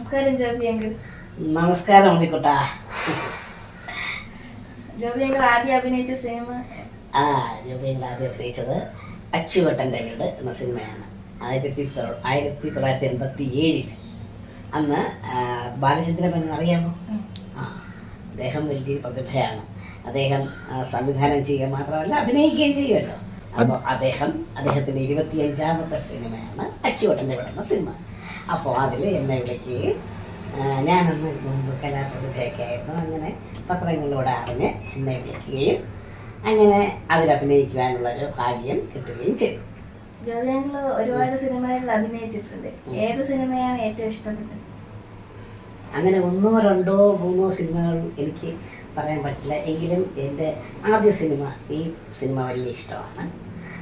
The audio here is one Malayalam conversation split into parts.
നമസ്കാരം ജോബി അങ്കിൾ. നമസ്കാരം ഉണ്ണിക്കുട്ടാ. ജോബി അങ്കിൾ ആദ്യം അഭിനയിച്ച സിനിമ ആ രൂപയിൽ ആദ്യം അഭിനയിച്ചത് അച്ചുവട്ടന്റെ വീട് എന്ന സിനിമയാണ്. ആയിരത്തി തൊ- ആയിരത്തി തൊള്ളായിരത്തി എൺപത്തി ഏഴിൽ അന്ന് ബാലചന്ദ്രൻ എന്ന് അറിയാമോ? ആ അദ്ദേഹം വലിയൊരു പ്രതിഭയാണ്. അദ്ദേഹം സംവിധാനം ചെയ്യുക മാത്രമല്ല അഭിനയിക്കുകയും ചെയ്യുമല്ലോ. അപ്പോൾ അദ്ദേഹത്തിന്റെ അദ്ദേഹത്തിന്റെ ഇരുപത്തിയഞ്ചാമത്തെ സിനിമയാണ് അച്ചുവട്ടന്റെ വിടുന്ന സിനിമ. അപ്പോൾ അതിൽ എന്നെ വിളിക്കുകയും ഞാനന്ന് മുമ്പ് കലാപ്രതിഭയൊക്കെ ആയിരുന്നു അങ്ങനെ പത്രങ്ങളിലൂടെ അറിഞ്ഞ് എന്നെ വിളിക്കുകയും അങ്ങനെ അതിൽ അഭിനയിക്കുവാനുള്ളൊരു ഭാഗ്യം കിട്ടുകയും ചെയ്തു. ഒരുപാട് സിനിമകളിൽ അഭിനയിച്ചിട്ടുണ്ട്. ഏത് സിനിമയാണ് ഏറ്റവും ഇഷ്ടപ്പെട്ടത്? അങ്ങനെ ഒന്നോ രണ്ടോ മൂന്നോ സിനിമകൾ എനിക്ക് പറയാൻ പറ്റില്ല. എങ്കിലും എന്റെ ആദ്യ സിനിമ ഈ സിനിമ വലിയ ഇഷ്ടമാണ്.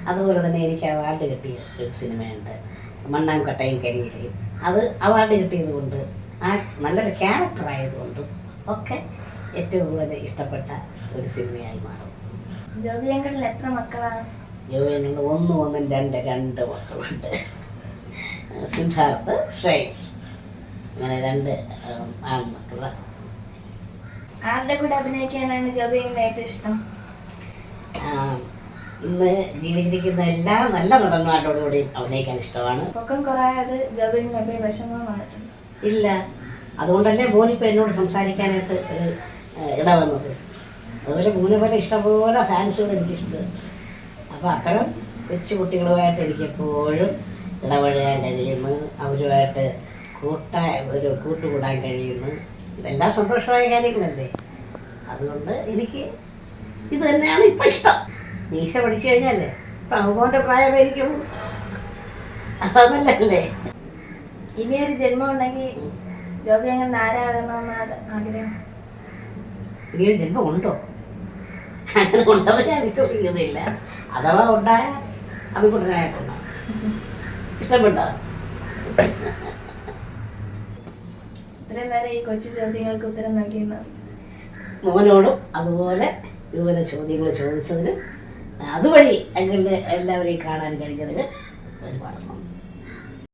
അതുപോലെ തന്നെ എനിക്ക് അവാർഡ് കിട്ടിയ ഒരു സിനിമയുണ്ട്. മണ്ണാംകട്ടയും കരിയിലയും. അത് അവാർഡ് കിട്ടിയത് കൊണ്ട് ആ നല്ലൊരു ക്യാരക്ടർ ആയതുകൊണ്ടും ഒക്കെ ഏറ്റവും കൂടുതൽ ഇഷ്ടപ്പെട്ട ഒരു സിനിമയായി മാറും. ജോബി എത്ര മക്കളാണ്? യുവജനങ്ങൾ ഒന്ന് ഒന്നും രണ്ട് രണ്ട് മക്കളുണ്ട്. സിദ്ധാർത്ഥ് ശ്രേയസ്. അങ്ങനെ രണ്ട് ഉം, ആൺമക്കൾ. ആരുടെ കൂടെ അഭിനയിക്കാനാണ് ജോബി അങ്കിളിന് ഏറ്റവും ഇഷ്ടം? ഇന്ന് ജീവിച്ചിരിക്കുന്ന എല്ലാ നല്ല നടന്മാരോടുകൂടിയും അഭിനയിക്കാൻ ഇഷ്ടമാണ്. പൊക്കം കുറയാതെ ജോബി അങ്കിളിന് എപ്പോഴും വിഷമം ഇല്ല. അതുകൊണ്ടല്ലേ മോനിപ്പോൾ എന്നോട് സംസാരിക്കാനായിട്ട് ഒരു ഇട വന്നത്. അതുപോലെ മോനെ പോലെ ഇഷ്ടംപോലെ ഫാൻസുകൾ എനിക്കിഷ്ടം. അപ്പോൾ അത്തരം കൊച്ചു കുട്ടികളുമായിട്ട് എനിക്കെപ്പോഴും ഇടപഴകാൻ കഴിയുന്നു. അവരുമായിട്ട് കൂട്ടായ ഒരു കൂട്ടുകൂടാൻ കഴിയുന്നു. ഇതെല്ലാം സന്തോഷമായ കാര്യങ്ങളല്ലേ? അതുകൊണ്ട് എനിക്ക് ഇത് തന്നെയാണ് ഇപ്പം ഇഷ്ടം. മീശ പഠിച്ചു കഴിഞ്ഞാലേ ഇപ്പം അമ്മോന്റെ പ്രായമായിരിക്കും. അതല്ലേ ഇനിയൊരു ജന്മം ഉണ്ടെങ്കിൽ ജോബി അങ്ങനെ ആരാകണമെന്നാണ് ആഗ്രഹം? ഇനിയൊരു ജന്മം ഉണ്ടോ അങ്ങനെ ഉണ്ടെന്ന് ഞാൻ വിശ്വസിക്കുന്നില്ല. അഥവാ ഉണ്ടായ അഭിപ്രായ ഇഷ്ടപ്പെട്ടോ? മോനോടും അതുപോലെ ഇതുപോലെ ചോദ്യങ്ങൾ ചോദിച്ചതിന് അതുവഴി അങ്ങനെ എല്ലാവരെയും കാണാൻ കഴിഞ്ഞതിന്